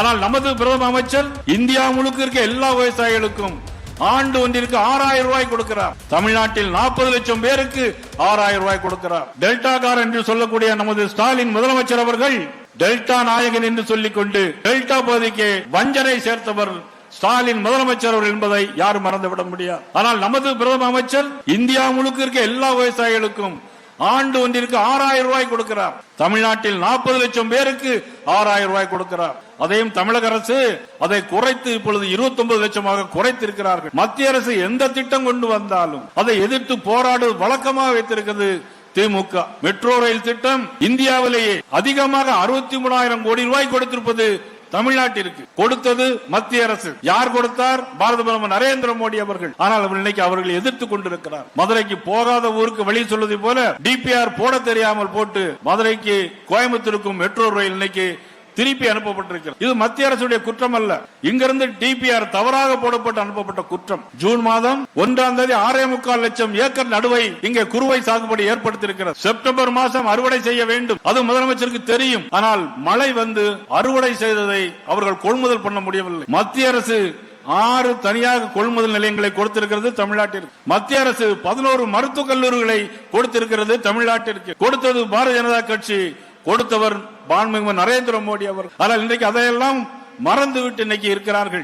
ஆனால் நமது பிரதம அமைச்சர் இந்தியா முழுக்க இருக்க எல்லா விவசாயிகளுக்கும் ஆண்டு ஒன்றிற்கு ஆறாயிரம் ரூபாய் கொடுக்கிறார். தமிழ்நாட்டில் நாற்பது லட்சம் பேருக்கு ஆறாயிரம் ரூபாய் கொடுக்கிறார். டெல்டா கார் என்று சொல்லக்கூடிய நமது ஸ்டாலின் முதலமைச்சர் அவர்கள் டெல்டா நாயகன் என்று சொல்லிக் கொண்டு டெல்டா பகுதிக்கு வஞ்சனை சேர்த்தவர் ஸ்டாலின் முதலமைச்சர் அவர் என்பதை யாரும் மறந்துவிட முடியாது. ஆனால் நமது பிரதம அமைச்சர் இந்தியா முழுக்க இருக்க எல்லா விவசாயிகளுக்கும் ஆண்டு ஒன்றிற்கு ஆறாயிரம் ரூபாய் கொடுக்கிறார். தமிழ்நாட்டில் நாற்பது லட்சம் பேருக்கு ஆறாயிரம் ரூபாய் கொடுக்கிறார். அதையும் தமிழக அரசு அதை குறைத்து இப்பொழுது 29 லட்சமாக குறைத்திருக்கிறார்கள். மத்திய அரசு எந்த திட்டம் கொண்டு வந்தாலும் அதை எதிர்த்து போராடு வழக்கமாக வைத்திருக்கிறது திமுக. மெட்ரோ ரயில் திட்டம் இந்தியாவிலேயே அதிகமாக அறுபத்தி மூணாயிரம் கோடி ரூபாய் கொடுத்திருப்பது தமிழ்நாட்டிற்கு. கொடுத்தது மத்திய அரசு. யார் கொடுத்தார்? பாரத பிரதமர் நரேந்திர மோடி அவர்கள். ஆனால் அவர் இன்னைக்கு அவர்கள் எதிர்த்து கொண்டிருக்கிறார். மதுரைக்கு போகாத ஊருக்கு வழி சொல்வதை போல டிபிஆர் போட தெரியாமல் போட்டு மதுரைக்கு கோயம்புத்தூருக்கும் மெட்ரோ ரயில் இன்னைக்கு திருப்பி அனுப்பப்பட்டிருக்கிறது. இது மத்திய அரசுடைய குற்றம் அல்ல. இங்கிருந்து டிபிஆர் தவறாக போடப்பட்டு அனுப்பப்பட்ட குற்றம். ஜூன் மாதம் ஒன்றாம் தேதி ஆறே முக்கால் லட்சம் ஏக்கர் நடுவை இங்கே குறுவை சாகுபடி ஏற்படுத்தியிருக்கிறது. செப்டம்பர் மாதம் அறுவடை செய்ய வேண்டும். அது முதலமைச்சருக்கு தெரியும். ஆனால் மழை வந்து அறுவடை செய்ததை அவர்கள் கொள்முதல் பண்ண முடியவில்லை. மத்திய அரசு ஆறு தனியாக கொள்முதல் நிலையங்களை கொடுத்திருக்கிறது தமிழ்நாட்டிற்கு. மத்திய அரசு பதினோரு மருத்துவக் கல்லூரிகளை கொடுத்திருக்கிறது தமிழ்நாட்டிற்கு. கொடுத்தது பாரதிய ஜனதா கட்சி. கொடுத்தவர் பான்மிகு நரேந்திர மோடி அவர் ஆனால் இன்றைக்கு அதையெல்லாம் மறந்துவிட்டு இன்னைக்கு இருக்கிறார்கள்.